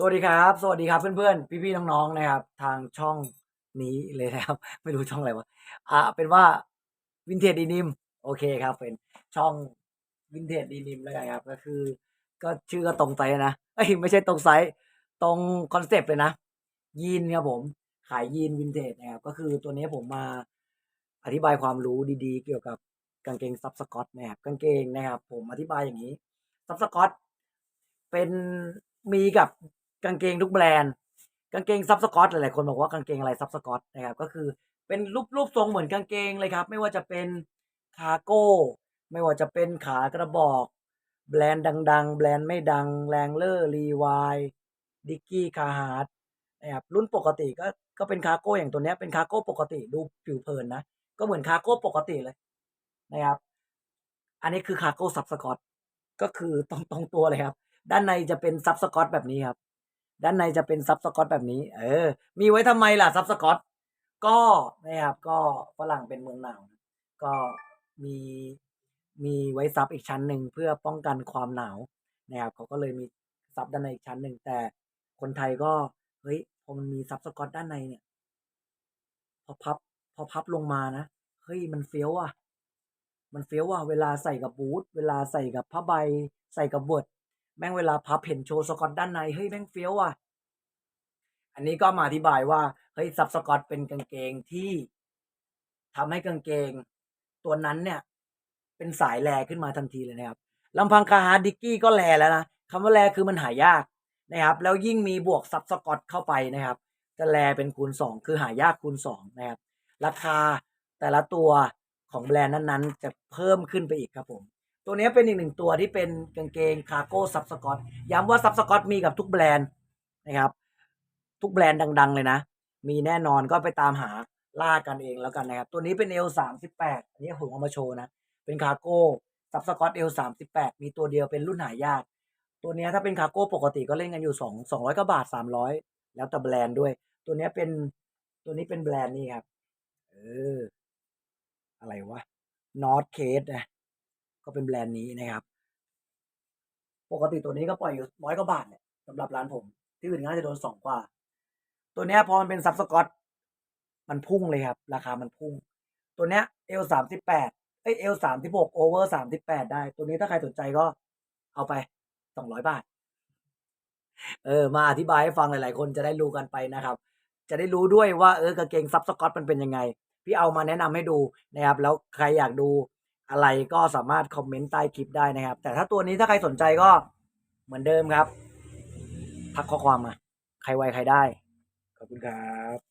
สวัสดีครับ สวัสดีครับเพื่อนๆ พี่ๆ น้องๆ นะครับ ทางช่องนี้เลยนะครับ ไม่รู้ช่องอะไรวะ อ่า เป็นว่าวินเทจดีนิม โอเคครับ เป็นช่องวินเทจดีนิมแล้วกันครับ ก็คือ ก็ชื่อก็ตรงไซส์นะเอ้ยไม่ใช่ตรงไซส์ตรงคอนเซปต์เลยนะ ยีนครับผม ขายยีนวินเทจนะครับ ก็คือตัวนี้ผมมาอธิบายความรู้ดีๆ เกี่ยวกับกางเกงซับสกอตนะครับ กางเกงนะครับ ผมอธิบายอย่างนี้ ซับสกอตเป็นมีกับ กางเกงทุกแบรนด์ กางเกงซับสกอตหลายๆคนบอกว่ากางเกงอะไรซับสกอตนะครับก็คือเป็นรูปรูปทรงเหมือนกางเกงเลยครับ ไม่ว่าจะเป็นคาร์โก้ ไม่ว่าจะเป็นขากระบอก แบรนด์ดัง ๆ แบรนด์ไม่ดังแรงเลอร์รีวายดิกกี้คาฮาร์ดนะครับรุ่นปกติก็ก็เป็นคาร์โก้อย่างตัวนี้เป็นคาร์โก้ปกติดูผิวเผินนะ ก็เหมือนคาร์โก้ปกติเลยนะครับ อันนี้คือคาร์โก้ซับสกอตก็คือตรงตรงตัวเลยครับ ด้านในจะเป็นซับสกอตแบบนี้ครับ ด้านในจะเป็นซับสกอตแบบนี้ เออ มีไว้ทำไมล่ะซับสกอตก็นะครับ ก็ฝรั่งเป็นเมืองหนาว ก็มีมีไว้ซับอีกชั้นหนึ่งเพื่อป้องกันความหนาวนะครับเขาก็เลยมีซับด้านในอีกชั้นหนึ่งแต่คนไทยก็เฮ้ยพอมันมีซับสกอตด้านในเนี่ย พอพับ พอพับลงมานะเฮ้ยมันเฟี้ยวอะ มันเฟี้ยวอะเวลาใส่กับบูทเวลาใส่กับผ้าใบ ใส่กับเวิร์ด แม่งเวลาพับเห็นโชว์สกอตด้านในเฮ้ยแม่งเฟี้ยวอะ อันนี้ก็มาอธิบายว่าเฮ้ยซับสกอตเป็นกางเกงที่ทำให้กางเกง ตัวนั้นเนี่ย เป็นสายแลขึ้นมาทันทีเลยนะครับลำพังคาฮาดิกกี้ก็แลแล้วนะคำว่าแลคือมันหายากนะครับ แล้วยิ่งมีบวกซับสกอตเข้าไปนะครับจะแลเป็นคูณสองคือหายากคูณสองนะครับ ราคาแต่ละตัวของแบรนด์นั้นๆ จะเพิ่มขึ้นไปอีกครับผม ตัวนี้เป็นอีกหนึ่งตัวที่เป็นกางเกงคาร์โก้ซับสกอตย้ำว่าซับสกอตมีกับทุกแบรนด์นะครับ ทุกแบรนด์ดัง ๆ เลยนะ มีแน่นอนก็ไปตามหาล่ากันเองแล้วกันนะครับ ตัวนี้เป็นเอลสามสิบแปดอันนี้ผมเอามาโชว์นะ เป็นคาร์โก้ซับสกอตเอลสามสิบแปดมีตัวเดียวเป็นรุ่นหายาก ตัวนี้ถ้าเป็นคาร์โก้ปกติก็เล่นกันอยู่สองสองร้อยกว่าบาทสามร้อยแล้วแต่แบรนด์ด้วย ตัวนี้เป็นตัวนี้เป็นแบรนด์นี่ครับ เออ อะไรวะนอตเคสนะ ก็เป็นแบรนด์นี้นะครับ ปกติตัวนี้ก็ปล่อยอยู่ร้อยกว่าบาทเนี่ยสำหรับร้านผม ที่อื่นน่าจะโดนสองกว่า ตัวเนี้ยพอมันเป็นซับสกอตมันพุ่งเลยครับ ราคามันพุ่ง ตัวเนี้ยเอลสามสิบแปดเอ้ยเอลสามสิบหกโอเวอร์สามสิบแปดได้ ตัวนี้ถ้าใครสนใจก็เอาไปสองร้อยบาท เออ มาอธิบายให้ฟังหลาย ๆ คนจะได้รู้กันไปนะครับ จะได้รู้ด้วยว่าเออกางเกงซับสกอตมันเป็นยังไง พี่เอามาแนะนำให้ดูนะครับ แล้วใครอยากดู อะไรก็สามารถคอมเมนต์ใต้คลิปได้นะครับ แต่ถ้าตัวนี้ถ้าใครสนใจก็เหมือนเดิมครับ ทักข้อความมา ใครไวใครได้ ขอบคุณครับ